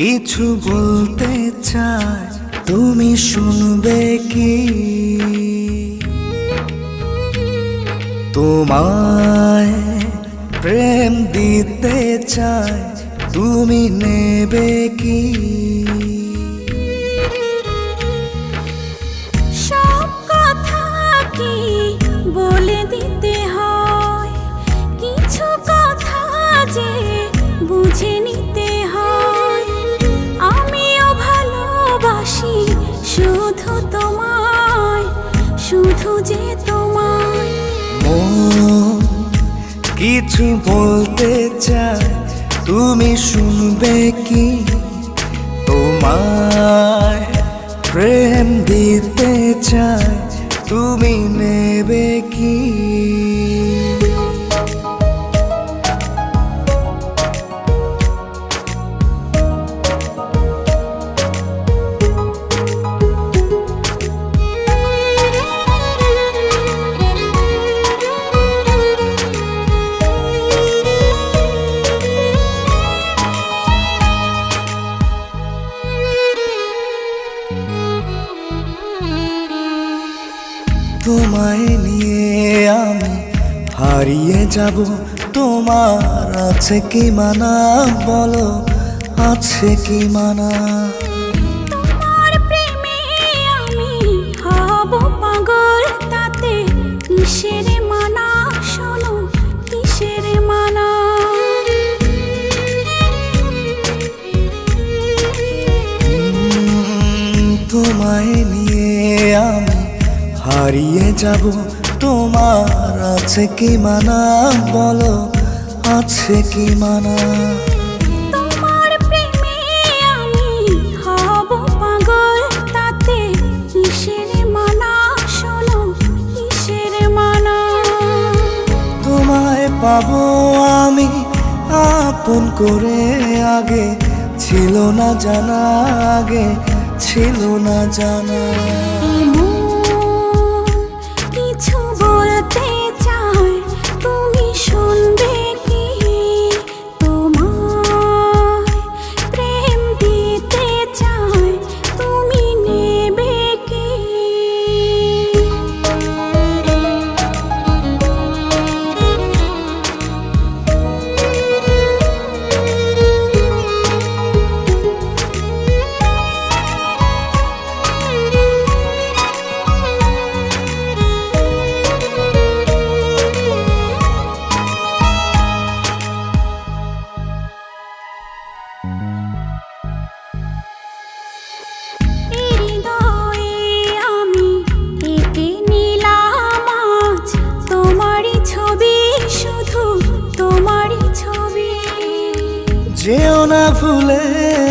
কিছু বলতে চাই তুমি শুনবে কি? তোমায় প্রেম দিতে চাই তুমি নেবে কি? সব কথা কি বলে দিতে শুধু যে কিছু বলতে চাই তুমি শুনবে কি? তোমায় প্রেম দিতে চাই তুমি নেবে কি? তোমায় নিয়ে আমি হারিয়ে যাব। তোমার আছে কি মানা? বলো আছে কি মানা? তোমার প্রেমে আমি হব পাগল তাতে কিসের মানা? শোনো কিসের মানা? তোমায় নিয়ে হারিয়ে যাব। তোমার আছে কি মানা? বলো আছে কি মানা? পাবো আমি আপন করে আগে। ছিল না জানা আগে ছিল না জানা। যেও না ভুলে।